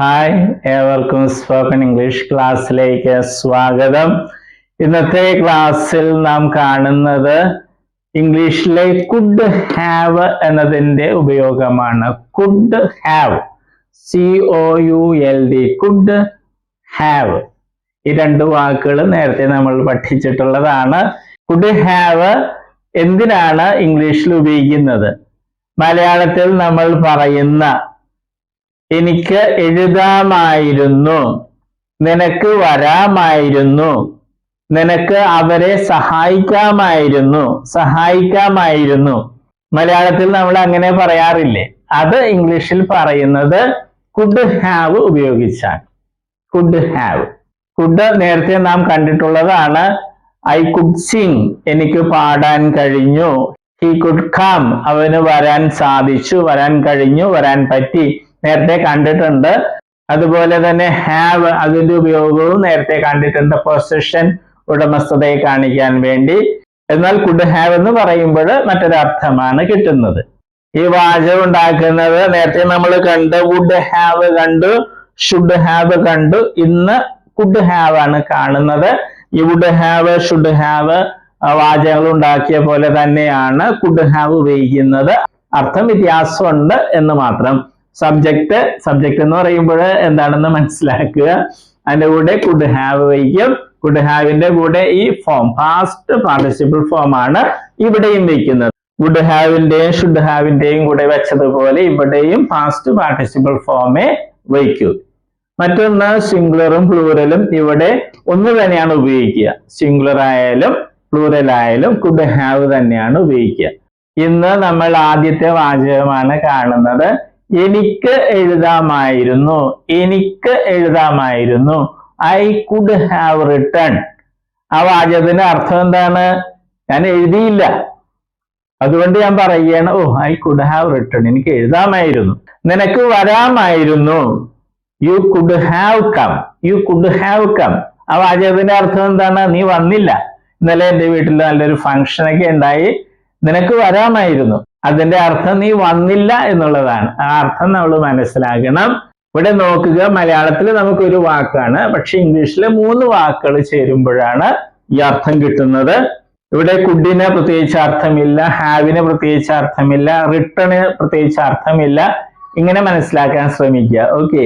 Hi ഏവർക്കും spoken English ക്ലാസ്സിലേക്ക് സ്വാഗതം. ഇന്നത്തെ ക്ലാസ്സിൽ നാം കാണുന്നത് ഇംഗ്ലീഷിലെ കുഡ് ഹാവ് എന്നതിന്റെ ഉപയോഗമാണ്. Could have C O U L D could have ഈ രണ്ട് വാക്കുകൾ നേരത്തെ നമ്മൾ പഠിച്ചിട്ടുള്ളതാണ്. കുഡ് ഹാവ് എന്തിനാണ് ഇംഗ്ലീഷിൽ ഉപയോഗിക്കുന്നത്? മലയാളത്തിൽ നമ്മൾ പറയുന്ന എനിക്ക് എഴുതാമായിരുന്നു. നിനക്ക് വരാമായിരുന്നു. നിനക്ക് അവരെ സഹായിക്കാമായിരുന്നു. സഹായിക്കാമായിരുന്നു. മലയാളത്തിൽ നമ്മൾ അങ്ങനെ പറയാറില്ലേ? അത് ഇംഗ്ലീഷിൽ പറയുന്നത് കുഡ് ഹാവ് ഉപയോഗിച്ചാണ്. കുഡ് ഹാവ് കുഡ് നേരത്തെ നാം കണ്ടിട്ടുള്ളതാണ്. ഐ കുഡ് സിംഗ് എനിക്ക് പാടാൻ കഴിഞ്ഞു. ഹി കുഡ് കം അവന് വരാൻ സാധിച്ചു. വരാൻ കഴിഞ്ഞു. വരാൻ പറ്റി. നേരത്തെ കണ്ടിട്ടുണ്ട്. അതുപോലെ തന്നെ ഹാവ് അതിന്റെ ഉപയോഗവും നേരത്തെ കണ്ടിട്ടുണ്ട്. പൊസിഷൻ ഉടമസ്ഥതയെ കാണിക്കാൻ വേണ്ടി. എന്നാൽ കുഡ് ഹാവ് എന്ന് പറയുമ്പോൾ മറ്റൊരർത്ഥമാണ് കിട്ടുന്നത്. ഈ വാചകം ഉണ്ടാക്കുന്നത് നേരത്തെ നമ്മൾ കണ്ട് വുഡ് ഹാവ് കണ്ടു ഷുഡ് ഹാവ് കണ്ടു. ഇന്ന് കുഡ് ഹാവ് ആണ് കാണുന്നത്. ഈ വുഡ് ഹാവ് ഷുഡ് ഹാവ് വാചകങ്ങൾ ഉണ്ടാക്കിയ പോലെ തന്നെയാണ് കുഡ് ഹാവ് ഉപയോഗിക്കുന്നത്. അർത്ഥം വ്യത്യാസമുണ്ട് എന്ന് മാത്രം. സബ്ജക്റ്റ് സബ്ജക്റ്റ് എന്ന് പറയുമ്പോൾ എന്താണെന്ന് മനസ്സിലാക്കുക. അതിന്റെ കൂടെ കുഡ് ഹാവ് വയ്ക്കും. കുഡ് ഹാവിന്റെ കൂടെ ഈ ഫോം പാസ്റ്റ് പാർട്ടിസിപ്പിൾ ഫോം ആണ് ഇവിടെയും വയ്ക്കുന്നത്. വുഡ് ഹാവിന്റെയും ഷുഡ് ഹാവിന്റെയും കൂടെ വെച്ചതുപോലെ ഇവിടെയും പാസ്റ്റ് പാർട്ടിസിപ്പിൾ ഫോമേ വയ്ക്കൂ. മറ്റൊന്ന് സിംഗുലറും പ്ലൂറലും ഇവിടെ ഒന്ന് തന്നെയാണ് ഉപയോഗിക്കുക. സിംഗുലർ ആയാലും പ്ലൂറൽ ആയാലും കുഡ് ഹാവ് തന്നെയാണ് ഉപയോഗിക്കുക. ഇന്ന് നമ്മൾ ആദ്യത്തെ വാചകമാണ് കാണുന്നത്. എനിക്ക് എഴുതാമായിരുന്നു എനിക്ക് എഴുതാമായിരുന്നു. ഐ കുഡ് ഹാവ് റിട്ടേൺ ആ വാചകത്തിന്റെ അർത്ഥം എന്താണ്? ഞാൻ എഴുതിയില്ല. അതുകൊണ്ട് ഞാൻ പറയുകയാണ് ഓ ഐ കുഡ് ഹാവ് റിട്ടേൺ എനിക്ക് എഴുതാമായിരുന്നു. നിനക്ക് വരാമായിരുന്നു. You could have come you could have come ആ വാചകത്തിന്റെ അർത്ഥം എന്താണ്? നീ വന്നില്ല. ഇന്നലെ എന്റെ വീട്ടിൽ നല്ലൊരു ഫംഗ്ഷനൊക്കെ ഉണ്ടായി. നിനക്ക് വരാമായിരുന്നു. അതിന്റെ അർത്ഥം നീ വന്നില്ല എന്നുള്ളതാണ്. ആ അർത്ഥം നമ്മൾ മനസ്സിലാക്കണം. ഇവിടെ നോക്കുക മലയാളത്തിൽ നമുക്കൊരു വാക്കാണ്. പക്ഷെ ഇംഗ്ലീഷിൽ മൂന്ന് വാക്കുകൾ ചേരുമ്പോഴാണ് ഈ അർത്ഥം കിട്ടുന്നത്. ഇവിടെ കുഡിന് പ്രത്യേകിച്ച് അർത്ഥമില്ല ഹാവിന് പ്രത്യേകിച്ച് അർത്ഥമില്ല റിട്ടേണ് പ്രത്യേകിച്ച് അർത്ഥമില്ല. ഇങ്ങനെ മനസ്സിലാക്കാൻ ശ്രമിക്കുക. ഓക്കെ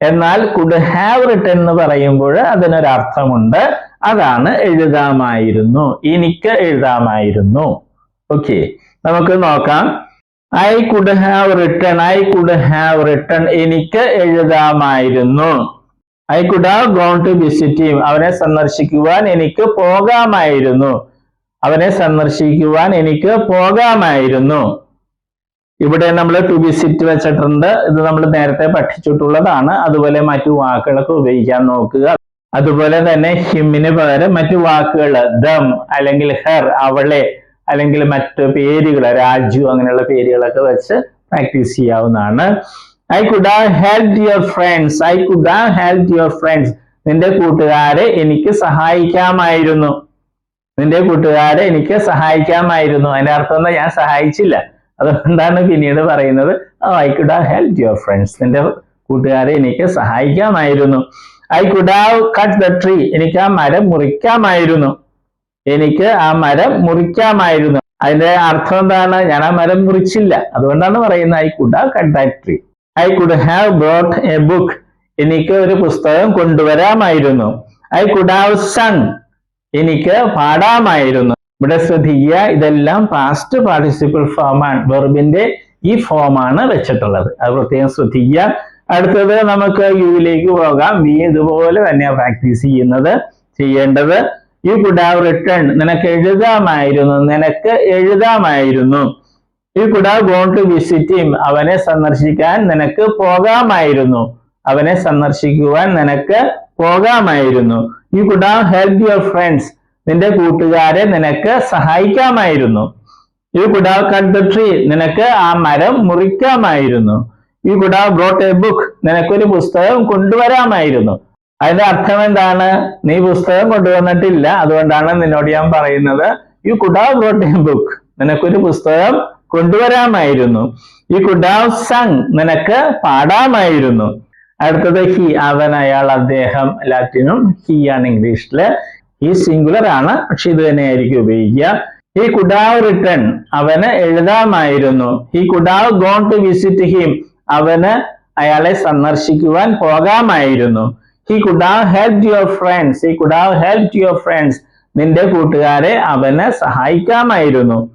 എന്നാൽ കുഡ് ഹാവ് റിട്ടേൺ എന്ന് പറയുമ്പോൾ അതിനൊരർത്ഥമുണ്ട്. അതാണ് എഴുതാമായിരുന്നു. എനിക്ക് എഴുതാമായിരുന്നു. ഓക്കെ നമുക്ക് നോക്കാം. I could have written I could have written എനിക്ക് എഴുതാമായിരുന്നു. I could have gone to visit him അവനെ സന്ദർശിക്കുവാൻ എനിക്ക് പോകാമായിരുന്നു. അവനെ സന്ദർശിക്കുവാൻ എനിക്ക് പോകാമായിരുന്നു. ഇവിടെ നമ്മൾ ടു വിസിറ്റ് വെച്ചിട്ടുണ്ട്. ഇത് നമ്മൾ നേരത്തെ പഠിച്ചിട്ടുള്ളതാണ്. അതുപോലെ മറ്റു വാക്കുകളൊക്കെ ഉപയോഗിക്കാൻ നോക്കുക. അതുപോലെ തന്നെ ഹിമ്മിന് പകരം മറ്റു വാക്കുകൾ ദം അല്ലെങ്കിൽ ഹെർ അവളെ അല്ലെങ്കിൽ മറ്റ് പേരുകൾ രാജു അങ്ങനെയുള്ള പേരുകളൊക്കെ വെച്ച് പ്രാക്ടീസ് ചെയ്യാവുന്നതാണ്. I could have help your friends I could have help your friends നിന്റെ കൂട്ടുകാരെ എനിക്ക് സഹായിക്കാമായിരുന്നു. നിന്റെ കൂട്ടുകാരെ എനിക്ക് സഹായിക്കാമായിരുന്നു. അതിന്റെ അർത്ഥം എന്താ? ഞാൻ സഹായിച്ചില്ല. അതുകൊണ്ടാണ് പിന്നീട് പറയുന്നത് I could have help your friends നിന്റെ കൂട്ടുകാരെ എനിക്ക് സഹായിക്കാമായിരുന്നു. I could have cut the tree എനിക്ക് ആ മരം മുറിക്കാമായിരുന്നു. എനിക്ക് ആ മരം മുറിക്കാമായിരുന്നു. അതിന്റെ അർത്ഥം എന്താണ്? ഞാൻ ആ മരം മുറിച്ചില്ല. അതുകൊണ്ടാണ് പറയുന്നത് ഐ കുഡ് ആ tree I could have brought a book എനിക്ക് ഒരു പുസ്തകം കൊണ്ടുവരാമായിരുന്നു. ഐ കുഡ് ഹാവ് സൺ എനിക്ക് പാടാമായിരുന്നു. ഇവിടെ ശ്രദ്ധിക്കുക ഇതെല്ലാം പാസ്റ്റ് പാർട്ടിസിപ്പിൾ ഫോമാണ് വെർബിന്റെ ഈ ഫോമാണ് വെച്ചിട്ടുള്ളത്. അത് പ്രത്യേകം ശ്രദ്ധിക്കുക. അടുത്തത് നമുക്ക് യുവിലേക്ക് പോകാം. വി ഇതുപോലെ തന്നെയാണ് പ്രാക്ടീസ് ചെയ്യുന്നത് ചെയ്യേണ്ടത്. യു കുഡ് ഹാവ് റിട്ടേൺ നിനക്ക് എഴുതാമായിരുന്നു നിനക്ക് എഴുതാമായിരുന്നു. You could have gone to visit him അവനെ സന്ദർശിക്കാൻ നിനക്ക് പോകാമായിരുന്നു. അവനെ സന്ദർശിക്കുവാൻ നിനക്ക് പോകാമായിരുന്നു. You could have help your friends നിന്റെ കൂട്ടുകാരെ നിനക്ക് സഹായിക്കാമായിരുന്നു. You could have cut the tree നിനക്ക് ആ മരം മുറിക്കാമായിരുന്നു. You could have brought a book നിനക്കൊരു പുസ്തകം കൊണ്ടുവരാമായിരുന്നു. അതിന്റെ അർത്ഥം എന്താണ്? നീ പുസ്തകം കൊണ്ടുവന്നിട്ടില്ല. അതുകൊണ്ടാണ് നിന്നോട് ഞാൻ പറയുന്നത്. You could have brought a book നിനക്കൊരു പുസ്തകം കൊണ്ടുവരാമായിരുന്നു. യു കുഡ് ഹാവ് സങ് നിനക്ക് പാടാമായിരുന്നു. അടുത്തത് ഹി അവൻ അയാൾ അദ്ദേഹം ലാറ്റിനും ഹി ആണ് ഇംഗ്ലീഷിൽ ഈ സിംഗുലർ ആണ് പക്ഷെ ഇത് തന്നെയായിരിക്കും ഉപയോഗിക്കുക. ഈ കുഡാവ് റിട്ടേൺ അവന് എഴുതാമായിരുന്നു. He could've gone to visit him അവന് അയാളെ സന്ദർശിക്കുവാൻ പോകാമായിരുന്നു. He could've help your friends he could've help your friends നിന്റെ കൂട്ടുകാരെ അവന് സഹായിക്കാമായിരുന്നു.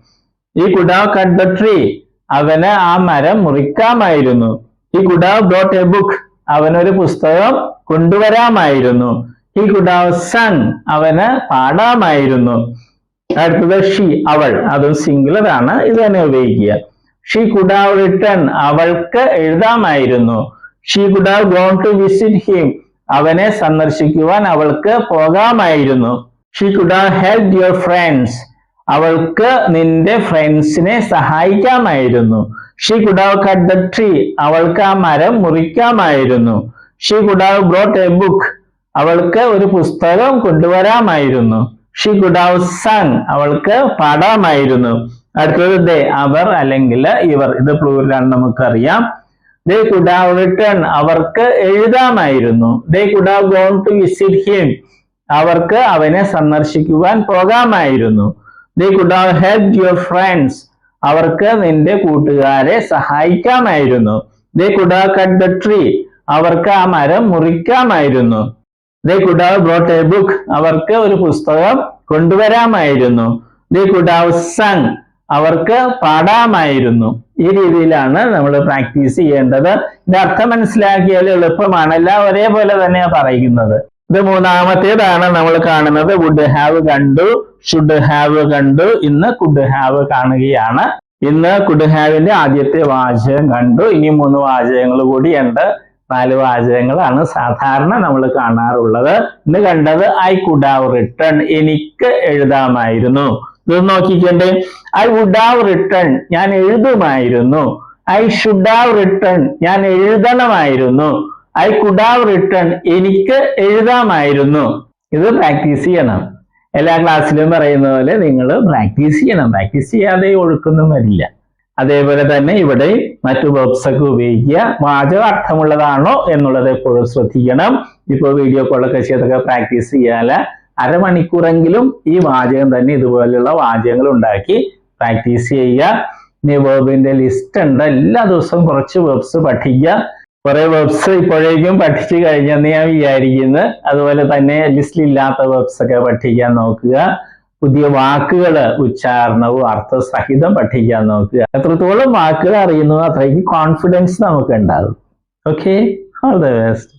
ഈ കുഡാവ് കട്ട് ദ ട്രീ അവന് ആ മരം മുറിക്കാമായിരുന്നു. ഈ കുഡാവ് ബ്രോട്ട് എ ബുക്ക് അവനൊരു പുസ്തകം കൊണ്ടുവരാമായിരുന്നു. ഈ കുഡാവ് സൺ അവന് പാടാമായിരുന്നു. അടുത്തത് ഷീ അവൾ. അതും സിംഗുലർ ആണ്. ഇത് തന്നെ ഉപയോഗിക്കുക. ഷീ കുഡാവ് റിട്ടേൺ അവൾക്ക് എഴുതാമായിരുന്നു. She could've gone to visit him അവനെ സന്ദർശിക്കുവാൻ അവൾക്ക് പോകാമായിരുന്നു. She could've help your friends അവൾക്ക് നിന്റെ ഫ്രണ്ട്സിനെ സഹായിക്കാമായിരുന്നു. She could've cut the tree അവൾക്ക് ആ മരം മുറിക്കാമായിരുന്നു. She could've brought a book അവൾക്ക് ഒരു പുസ്തകം കൊണ്ടുവരാമായിരുന്നു. ഷീ കുഡാവ് സൺ അവൾക്ക് പാടാമായിരുന്നു. അടുത്തത് ദേ അവർ അല്ലെങ്കിൽ ഇവർ. ഇത് പ്ലൂരിലാണ് നമുക്കറിയാം. ദേ കുഡാവ് റിട്ടേൺ അവർക്ക് എഴുതാമായിരുന്നു. They could've gone to visit him അവർക്ക് അവനെ സന്ദർശിക്കുവാൻ പോകാമായിരുന്നു. They could've help your friends അവർക്ക് നിന്റെ കൂട്ടുകാരെ സഹായിക്കാമായിരുന്നു. They could've cut the tree അവർക്ക് ആ മരം മുറിക്കാമായിരുന്നു. They could've brought a book അവർക്ക് ഒരു പുസ്തകം കൊണ്ടുവരാമായിരുന്നു. ദേ കുഡാവ് സൺ അവർക്ക് പാടാമായിരുന്നു ഈ രീതിയിലാണ് നമ്മൾ പ്രാക്ടീസ് ചെയ്യേണ്ടത്. ഇതിന്റെ അർത്ഥം മനസ്സിലാക്കിയാൽ എളുപ്പമാണ്. എല്ലാം ഒരേപോലെ തന്നെയാണ് പറയുന്നത്. ഇത് മൂന്നാമത്തേതാണ് നമ്മൾ കാണുന്നത്. വുഡ് ഹാവ് കണ്ടു ഷുഡ് ഹാവ് കണ്ടു ഇന്ന് കുഡ് ഹാവ് കാണുകയാണ്. ഇന്ന് കുഡ് ഹാവിന്റെ ആദ്യത്തെ വാചകം കണ്ടു. ഇനി മൂന്ന് വാചകങ്ങൾ കൂടിയുണ്ട്. നാല് വാചകങ്ങളാണ് സാധാരണ നമ്മൾ കാണാറുള്ളത്. ഇന്ന് കണ്ടത് ഐ കുഡ് ഹാവ് റിട്ടേൺ എനിക്ക് എഴുതാമായിരുന്നു. ഇത് നോക്കിക്കണ്ടേ ഐ വുഡ് ഹാവ് റിട്ടേൺ ഞാൻ എഴുതുമായിരുന്നു. ഐ ഷുഡ് ഹാവ് റിട്ടേൺ ഞാൻ എഴുതണമായിരുന്നു. ഐ കുഡ് ഹാവ് റിട്ടേൺ എനിക്ക് എഴുതാമായിരുന്നു. ഇത് പ്രാക്ടീസ് ചെയ്യണം. എല്ലാ ക്ലാസ്സിലും പറയുന്ന പോലെ നിങ്ങൾ പ്രാക്ടീസ് ചെയ്യണം. പ്രാക്ടീസ് ചെയ്യാതെ ഒഴുക്കൊന്നും വരില്ല അതേപോലെ തന്നെ ഇവിടെ മറ്റു ഒക്കെ ഉപയോഗിക്കുക. വാചകം അർത്ഥമുള്ളതാണോ എന്നുള്ളത് എപ്പോഴും ശ്രദ്ധിക്കണം. ഇപ്പോൾ വീഡിയോ കോളൊക്കെ ചെയ്തൊക്കെ പ്രാക്ടീസ് ചെയ്യാല അരമണിക്കൂറെങ്കിലും ഈ വാചകം തന്നെ ഇതുപോലെയുള്ള വാചകങ്ങൾ ഉണ്ടാക്കി പ്രാക്ടീസ് ചെയ്യുക. ഇനി വേബിന്റെ ലിസ്റ്റ് ഉണ്ട്. എല്ലാ ദിവസവും കുറച്ച് വേബ്സ് പഠിക്കുക. കുറെ വേബ്സ് ഇപ്പോഴേക്കും പഠിച്ചു കഴിഞ്ഞെന്ന് ഞാൻ വിചാരിക്കുന്നു. അതുപോലെ തന്നെ ലിസ്റ്റിൽ ഇല്ലാത്ത വേബ്സ് ഒക്കെ പഠിക്കാൻ നോക്കുക. പുതിയ വാക്കുകൾ ഉച്ചാരണവും അർത്ഥസഹിതം പഠിക്കാൻ നോക്കുക. എത്രത്തോളം വാക്കുകൾ അറിയുന്നു അത്രയ്ക്ക് കോൺഫിഡൻസ് നമുക്ക് ഉണ്ടാകും. ഓക്കെ ഓൾ ദ ബെസ്റ്റ്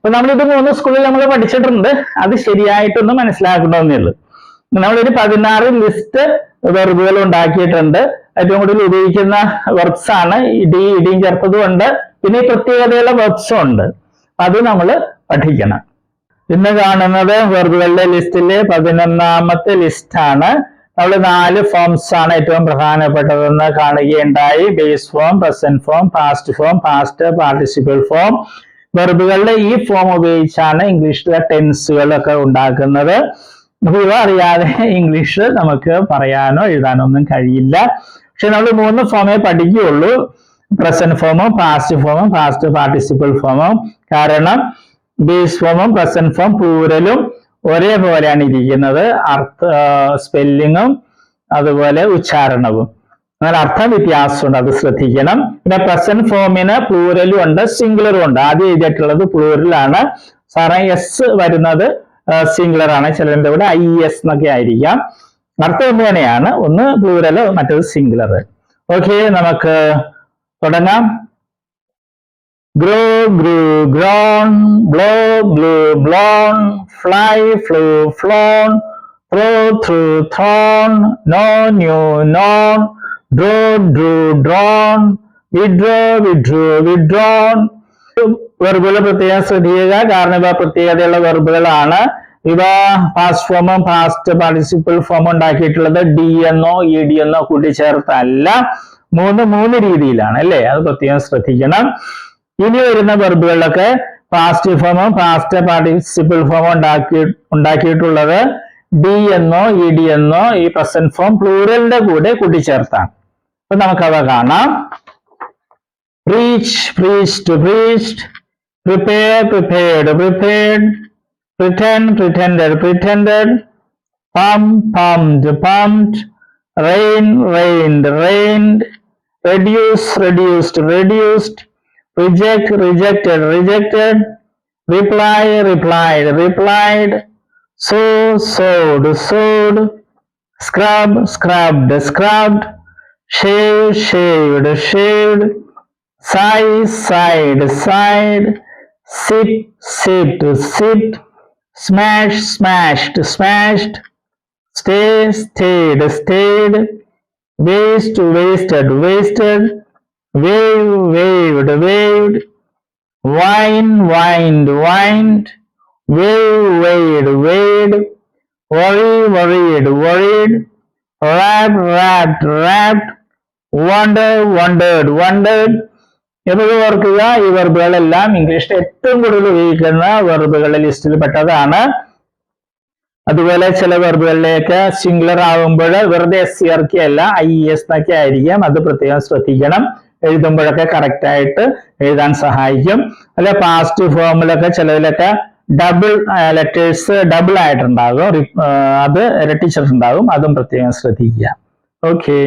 അപ്പൊ നമ്മൾ ഇത് മൂന്ന് സ്കൂളിൽ നമ്മൾ പഠിച്ചിട്ടുണ്ട്. അത് ശരിയായിട്ടൊന്നും മനസ്സിലാക്കണമെന്നേ ഉള്ളൂ. നമ്മളൊരു പതിനാറ് ലിസ്റ്റ് വെർബുകൾ ഉണ്ടാക്കിയിട്ടുണ്ട്. ഏറ്റവും കൂടുതൽ ഉപയോഗിക്കുന്ന വെർബ്സ് ആണ്. ഇടി ഇടിയും ചേർത്തതും ഉണ്ട്. പിന്നെ പ്രത്യേകതയുള്ള വെർബ്സും ഉണ്ട്. അത് നമ്മൾ പഠിക്കണം. ഇന്ന് കാണുന്നത് വെർബുകളുടെ ലിസ്റ്റിലെ പതിനൊന്നാമത്തെ ലിസ്റ്റാണ് നമ്മൾ നാല് ഫോംസ് ആണ് ഏറ്റവും പ്രധാനപ്പെട്ടതെന്ന് കാണുകയുണ്ടായി. Base form present form past form past participle form വെർബുകളുടെ ഈ ഫോം ഉപയോഗിച്ചാണ് ഇംഗ്ലീഷിലെ ടെൻസുകളൊക്കെ ഉണ്ടാക്കുന്നത്. അപ്പൊ ഇവ അറിയാതെ ഇംഗ്ലീഷ് നമുക്ക് പറയാനോ എഴുതാനോ ഒന്നും കഴിയില്ല. പക്ഷെ നമ്മൾ മൂന്ന് ഫോമേ പഠിക്കുകയുള്ളൂ. പ്രസന്റ് ഫോമും പാസ്റ്റ് ഫോമും പാസ്റ്റ് പാർട്ടിസിപ്പിൾ ഫോമും കാരണം ബേസ് ഫോമും പ്രസന്റ് ഫോം പ്ലൂരലും ഒരേപോലെയാണ് ഇരിക്കുന്നത്. അർത്ഥ സ്പെല്ലിങ്ങും അതുപോലെ ഉച്ചാരണവും. എന്നാൽ അർത്ഥ വ്യത്യാസമുണ്ട് അത് ശ്രദ്ധിക്കണം. പിന്നെ പ്രസന്റ് ഫോമിന് പ്ലൂരലും ഉണ്ട് സിംഗുലറും ഉണ്ട്. ആദ്യം എഴുതിയിട്ടുള്ളത് പ്ലൂരലാണ് സാറേ എസ് വരുന്നത് സിംഗുലർ ആണ്. ചിലരുടെ ഇവിടെ ഐ എസ് എന്നൊക്കെ ആയിരിക്കാം. അർത്ഥം ഒന്ന് തന്നെയാണ്. ഒന്ന് പ്ലൂരൽ മറ്റേത് സിംഗുലർ ഓക്കെ നമുക്ക് തുടങ്ങാം. Grow grew grown blow blew blown fly flew flown throw threw thrown know knew known, draw, drew, drawn, withdraw, withdrew, withdrawn. വെർബുകൾ പ്രത്യേകം ശ്രദ്ധിക്കുക. കാരണം ഇവ പ്രത്യേകതയുള്ള വെർബുകളാണ് ഇവ പാസ്റ്റ് ഫോമും പാസ്റ്റ് പാർട്ടിസിപ്പിൾ ഫോമും ഉണ്ടാക്കിയിട്ടുള്ളത് ഡി എന്നോ ഇ ഡി എന്നോ കൂട്ടിച്ചേർത്തല്ല. മൂന്ന് മൂന്ന് രീതിയിലാണ് അല്ലേ? അത് പ്രത്യേകം ശ്രദ്ധിക്കണം. ഇനി വരുന്ന വെർബുകളിലൊക്കെ പാസ്റ്റ് ഫോമും പാസ്റ്റ് പാർട്ടിസിപ്പിൾ ഫോമും ഉണ്ടാക്കി ഉണ്ടാക്കിയിട്ടുള്ളത് ഡി എന്നോ ഇ ഡി എന്നോ ഈ പ്രസന്റ് ഫോം പ്ലൂറലിന്റെ കൂടെ കൂട്ടിച്ചേർത്താണ്. അപ്പൊ നമുക്കവ കാണാം preach preached preached prepare prepared prepared pretend pretended pretended pump pumped pumped rain rained rained reduce reduced reduced reject rejected rejected reply replied replied sow sowed sowed scrub scrubbed scrubbed shade shade shade. Side side side. Sit sit sit. Smash smashed smashed. Stay stayed stayed. Waste wasted wasted. Wave waved waved. Wine wind wind wave waved, wade worry worried worried. Wrapped wrapped wrapped. Wonder wondered wondered എന്നത് ഓർക്കുക ഈ വെർബുകളെല്ലാം ഇംഗ്ലീഷിൽ ഏറ്റവും കൂടുതൽ ഉപയോഗിക്കുന്ന വെർബുകളുടെ ലിസ്റ്റിൽ പെട്ടതാണ്. അതുപോലെ ചില വെർബുകളിലേക്ക് സിംഗുലർ ആവുമ്പോൾ വെറുതെ എസ് സി ആർ കെ അല്ല ഐ എസ് എന്നൊക്കെ ആയിരിക്കും. അത് പ്രത്യേകം ശ്രദ്ധിക്കണം. എഴുതുമ്പോഴൊക്കെ കറക്റ്റ് ആയിട്ട് എഴുതാൻ സഹായിക്കും. അല്ലെ പാസ്റ്റ് ഫോമിലൊക്കെ ചിലതിലൊക്കെ ഡബിൾ ലെറ്റേഴ്സ് ഡബിൾ ആയിട്ടുണ്ടാകും. അത് ഇരട്ടിച്ചിട്ടുണ്ടാകും. അതും പ്രത്യേകം ശ്രദ്ധിക്കുക. ഓക്കെ